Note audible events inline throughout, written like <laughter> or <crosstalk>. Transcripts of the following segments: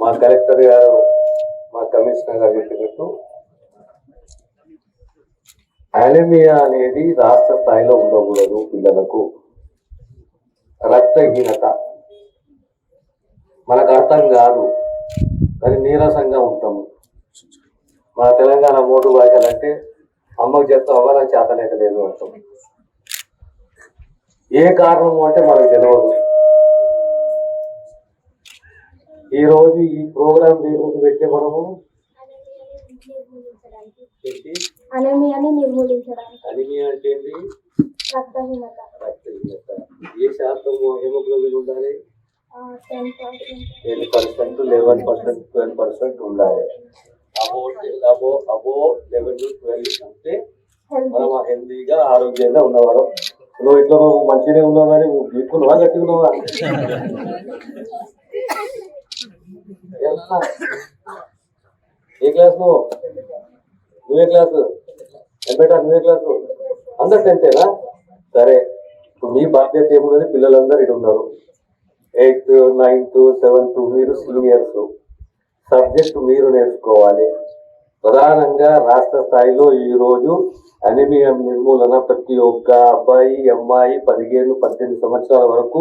మా కలెక్టర్ గారు మా కమిషనర్ గారు చెప్పినట్టు అనిమియా అనేది రాష్ట్ర స్థాయిలో ఉండకూడదు పిల్లలకు. రక్తహీనత మనకు అర్థం కాదు కానీ నీరసంగా ఉంటాము మన తెలంగాణ మోటు భాషలు అంటే అమ్మకు చెప్తాం అమ్మ నాకు చేతనైతే లేదు అంటాం. ఏ కారణము అంటే మనకు తెలియదు ఈ రోజు ఈ ప్రోగ్రామ్ దేనికి పెట్టే మనము? ఏంటి? అనేమియాని నిర్మూలించడానికి. అనిమియా అంటే ఏంటి? రక్తహీనత. రక్తహీనత. ఏ శాతం హెమోగ్లోబిన్ ఉండాలి? Ten percent eleven percent twelve percent ఉండాలి. Above above above eleven twelve health మనం హెల్తీగా ఆరోగ్యంగా ఉన్నవారు నువ్వు ఇట్లా నువ్వు మంచిగానే ఉన్నావు కానీ నువ్వు గీక్కున్నావా గట్టిగున్నావా ఎలా? <laughs> ఏ క్లాస్ నువ్వు? నువ్వే క్లాస్? ఎంబెటా నువ్వే క్లాస్? అందరు టెన్తేనా సరే. ఇప్పుడు మీ బాధ్యత ఏమున్నది? పిల్లలందరూ ఇక్కడ ఉన్నారు. ఎయిత్ నైన్త్ సెవెంత్ మీరు సీనియర్స్ సబ్జెక్ట్ మీరు నేర్చుకోవాలి. ప్రధానంగా రాష్ట్ర స్థాయిలో ఈ రోజు అనిమియం నిర్మూలన ప్రతి ఒక్క అబ్బాయి అమ్మాయి పదిహేను పద్దెనిమిది సంవత్సరాల వరకు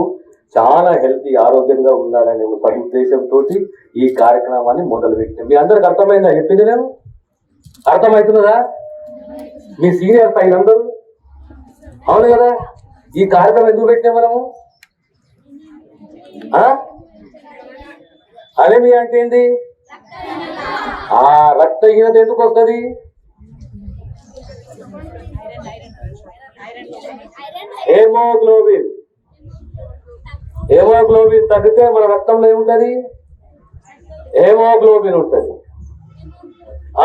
చాలా హెల్తీ ఆరోగ్యంగా ఉండాలనే ఒక సదుద్దేశంతో ఈ కార్యక్రమాన్ని మొదలుపెట్టాం మీ అందరికి అర్థమైందా? చెప్పింది నేను? అర్థమవుతున్నదా మీ సీనియర్ పైన అందరూ అవును కదా? ఈ కార్యక్రమం ఎందుకు పెట్టినాం మనము? అదే మీ అంటే ఏంటి ఆ రక్తహీనత ఎందుకు వస్తుంది? హేమోగ్లోబిన్. హేమోగ్లోబిన్ తగ్గితే మన రక్తంలో ఏముంటుంది? హేమోగ్లోబిన్ ఉంటుంది.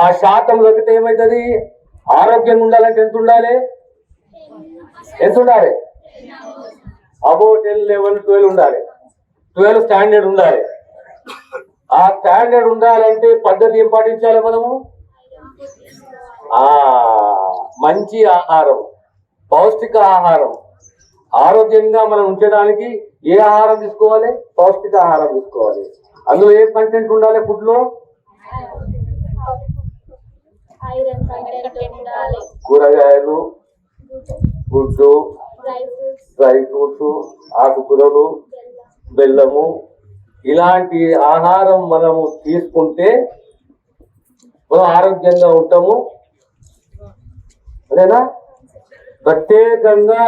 ఆ శాతం తగ్గితే ఏమవుతుంది ఆరోగ్యంగా ఉండాలంటే ఎంత ఉండాలి? ఎంత ఉండాలి? అబౌ టెన్ లెవెన్ ట్వెల్వ్ ఉండాలి. ట్వెల్వ్ స్టాండర్డ్ ఉండాలి. ఆ స్టాండర్డ్ ఉండాలంటే పద్ధతి ఏం పాటించాలి మనము? ఆ మంచి ఆహారం పౌష్టిక ఆహారం ఆరోగ్యంగా మనం ఉంచడానికి ఏ ఆహారం తీసుకోవాలి? పౌష్టిక ఆహారం తీసుకోవాలి. అందులో ఏ కంటెంట్ ఉండాలి ఫుడ్లో కూరగాయలు గుడ్డు డ్రై ఫ్రూట్స్ ఆకుకూరలు బెల్లము. ఇలాంటి ఆహారం మనము తీసుకుంటే మనం ఆరోగ్యంగా ఉంటాము. అదేనా? ప్రత్యేకంగా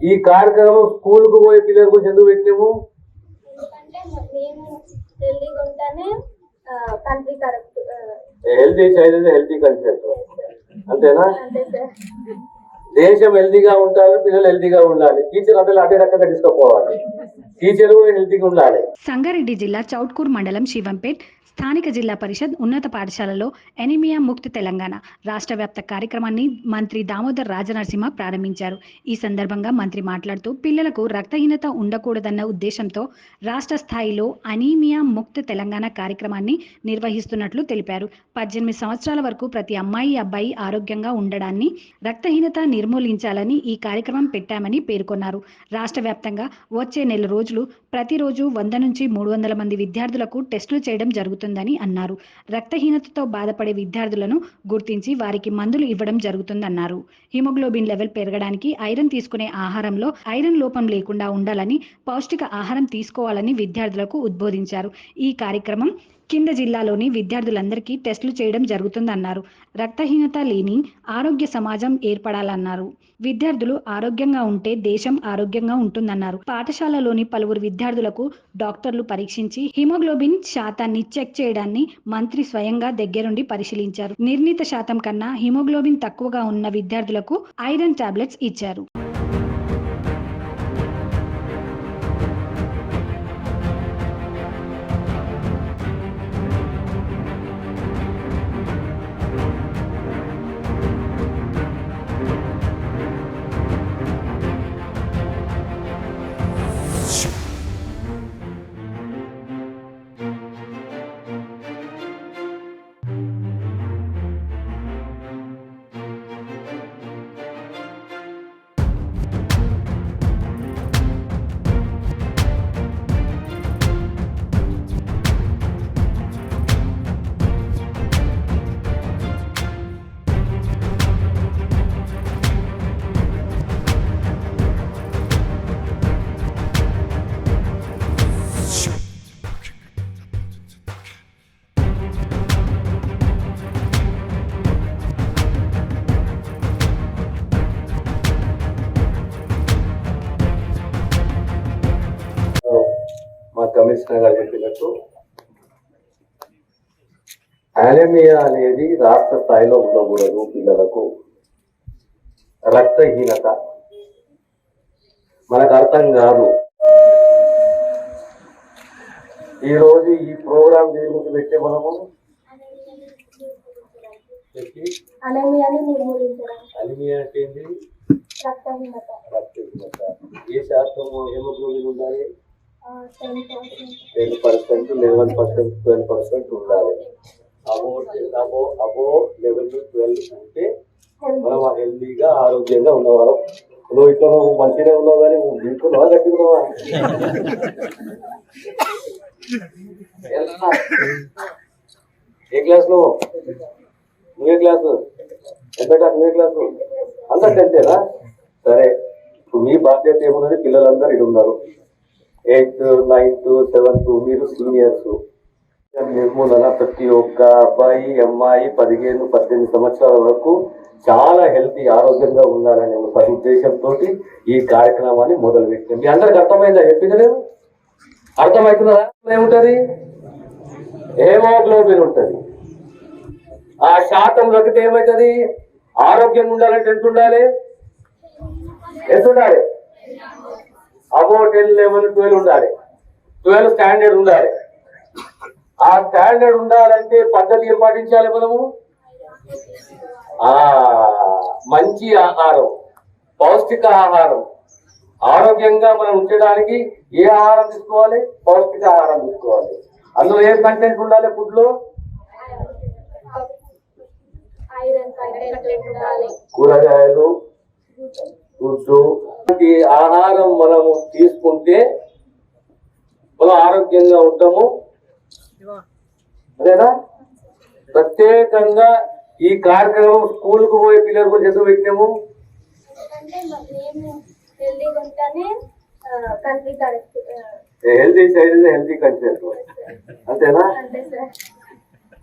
ఈ కార్యక్రమం స్కూల్కు పోయే పిల్లల గురించి ఎందుకు పెట్టినాము? హెల్తీ చైల్డ్ హెల్తీ కల్చర్ అంతేనా? దేశం హెల్తీగా ఉండాలి పిల్లలు హెల్తీగా ఉండాలి. టీచర్ అంటే అదే రకంగా తీసుకుపోవాలి. టీచర్ హెల్తీగా ఉండాలి. సంగారెడ్డి జిల్లా చౌట్కూర్ మండలం శివంపేట్ స్థానిక జిల్లా పరిషత్ ఉన్నత పాఠశాలలో ఎనిమియా ముక్తి తెలంగాణ రాష్ట్ర వ్యాప్త కార్యక్రమాన్ని మంత్రి దామోదర్ రాజనరసింహ ప్రారంభించారు. ఈ సందర్భంగా మంత్రి మాట్లాడుతూ పిల్లలకు రక్తహీనత ఉండకూడదన్న ఉద్దేశంతో రాష్ట్ర స్థాయిలో అనీమియా ముక్త తెలంగాణ కార్యక్రమాన్ని నిర్వహిస్తున్నట్లు తెలిపారు. పద్దెనిమిది సంవత్సరాల వరకు ప్రతి అమ్మాయి అబ్బాయి ఆరోగ్యంగా ఉండడాన్ని రక్తహీనత నిర్మూలించాలని ఈ కార్యక్రమం పెట్టామని పేర్కొన్నారు. రాష్ట్ర వ్యాప్తంగా వచ్చే నెల రోజులు ప్రతిరోజు వంద నుంచి మూడు వందల మంది విద్యార్థులకు టెస్టులు చేయడం జరుగుతుందని అన్నారు. రక్తహీనతతో బాధపడే విద్యార్థులను గుర్తించి వారికి మందులు ఇవ్వడం జరుగుతుందన్నారు. హిమోగ్లోబిన్ లెవెల్ పెరగడానికి ఐరన్ తీసుకునే ఆహారంలో ఐరన్ లోపం లేకుండా ఉండాలని పౌష్టిక ఆహారం తీసుకోవాలని విద్యార్థులకు ఉద్బోధించారు. ఈ కార్యక్రమం కింద జిల్లాలోని విద్యార్థులందరికీ టెస్టులు చేయడం జరుగుతుందన్నారు. రక్తహీనత లేని ఆరోగ్య సమాజం ఏర్పడాలన్నారు. విద్యార్థులు ఆరోగ్యంగా ఉంటే దేశం ఆరోగ్యంగా ఉంటుందన్నారు. పాఠశాలలోని పలువురు విద్యార్థులకు డాక్టర్లు పరీక్షించి హిమోగ్లోబిన్ శాతాన్ని చెక్ చేయడాన్ని మంత్రి స్వయంగా దగ్గరుండి పరిశీలించారు. నిర్ణీత శాతం కన్నా హిమోగ్లోబిన్ తక్కువగా ఉన్న విద్యార్థులకు ఐరన్ టాబ్లెట్స్ ఇచ్చారు. Shoot. కమిషనర్ గారు చెప్పినట్టు అనిమియా అనేది రాష్ట్ర స్థాయిలో ఉండకూడదు పిల్లలకు. రక్తహీనత. మనకు అర్థం కాదు. ఈ రోజు ఈ ప్రోగ్రాం గురించి పెట్టే మనము? అనిమియా అంటే రక్తహీనత. రక్తహీనత. ఏ శాతం హెమోగ్లోబిన్ ఉండాలి ten percent eleven percent twelve percent ఉండాలి. అబో అబో అబో లెవెన్ ట్వెల్వ్ ఉంటే మనం హెల్దీగా ఆరోగ్యంగా ఉన్నవారు నువ్వు ఇట్లా నువ్వు మంచిగా ఉన్నావు కానీ నువ్వు దింకున్నావా కట్టుకున్నావా ఏ క్లాస్ నువ్వు? నువ్వే క్లాసు? ఎంత నువ్వే క్లాసు? అందరు టెన్తేనా? సరే. ఇప్పుడు మీ బాధ్యత ఏమున్నది? పిల్లలందరూ ఇటు ఉన్నారు ఎయిత్ నైన్త్ సెవెంత్ మీరు సీనియర్స్. నిర్మూలన ప్రతి ఒక్క అబ్బాయి అమ్మాయి పదిహేను పద్దెనిమిది సంవత్సరాల వరకు చాలా హెల్తీ ఆరోగ్యంగా ఉండాలనే ఒక ఉద్దేశంతో ఈ కార్యక్రమాన్ని మొదలు పెట్టింది అందరికి అర్థమైందా? చెప్పింది నేను? అర్థమవుతుందా ఏముంటది? హేమోగ్లోబిన్ ఉంటది. ఆ శాతం తగ్గితే ఏమవుతుంది? ఆరోగ్యంగా ఉండాలంటే ఎంత ఉండాలి? ఎంత ఉండాలి? అబో టెన్ లెవెన్ ట్వెల్వ్ ఉండాలి. ట్వెల్వ్ స్టాండర్డ్ ఉండాలి. ఆ స్టాండర్డ్ ఉండాలంటే పద్ధతి ఏం పాటించాలి మనము? ఆ మంచి ఆహారం పౌష్టిక ఆహారం. ఆరోగ్యంగా మనం ఉంచడానికి ఏ ఆహారం తీసుకోవాలి? పౌష్టిక ఆహారం తీసుకోవాలి. అందులో ఏ కంటెంట్ ఉండాలి ఫుడ్లో కూరగాయలు. గుడ్డు ఈ ఆహారం మనము తీసుకుంటే మనం ఆరోగ్యంగా ఉంటాము. అదేనా? ప్రత్యేకంగా ఈ కార్యక్రమం స్కూల్కు పోయే పిల్లల గురించి ఎందుకు పెట్టినాము. హెల్దీగా హెల్తీ సైడ్ హెల్తీ కల్చర్ అంతేనా?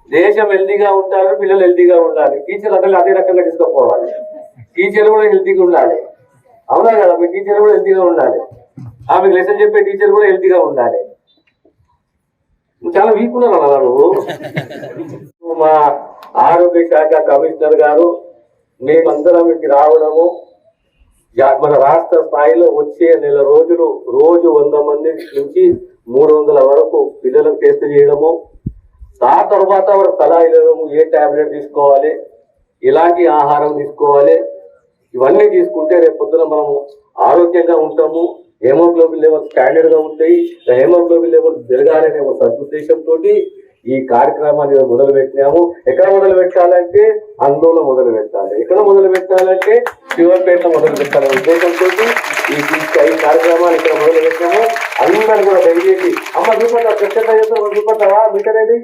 దేశం హెల్తీగా ఉంటారు పిల్లలు హెల్తీగా ఉండాలి. టీచర్లు అందరూ అదే రకంగా తీసుకుపోవాలి. టీచర్లు కూడా హెల్తీగా ఉండాలి. అవునా కదా? మీ టీచర్ కూడా హెల్తీగా ఉండాలి. ఆమెకు లెసన్ చెప్పే టీచర్ కూడా హెల్తీగా ఉండాలి. చాలా వీక్ ఉన్నాను అలా నువ్వు. మా ఆరోగ్య శాఖ కమిషనర్ గారు మేమందరం మీకు రావడము మన రాష్ట్ర స్థాయిలో వచ్చే నెల రోజులు రోజు వంద మంది నుంచి మూడు వందల వరకు పిల్లలకు టెస్ట్ చేయడము ఆ తర్వాత వారి సలహా ఇవ్వడము ఏ టాబ్లెట్ తీసుకోవాలి ఎలాంటి ఆహారం తీసుకోవాలి ఇవన్నీ తీసుకుంటే రేపు పొద్దున మనము ఆరోగ్యంగా ఉంటాము హేమోగ్లోబిన్ లెవెల్ స్టాండర్డ్గా ఉంటాయి హేమోగ్లోబిన్ లెవెల్ పెరగాలనే ఒక సదుద్దేశంతో ఈ కార్యక్రమాన్ని మొదలు పెట్టినాము ఎక్కడ మొదలు పెట్టాలంటే అందులో మొదలు పెట్టాలి ఎక్కడ మొదలు పెట్టాలంటే శివపేట మొదలు పెట్టాలనే ఉద్దేశంతో ఈ ఈ కార్యక్రమాన్ని ఇక్కడ మొదలు పెట్టాము అందరూ కూడా దయచేసి అమ్మ చూపండి స్వచ్ఛత చేస్తారు చూపంటావా అనేది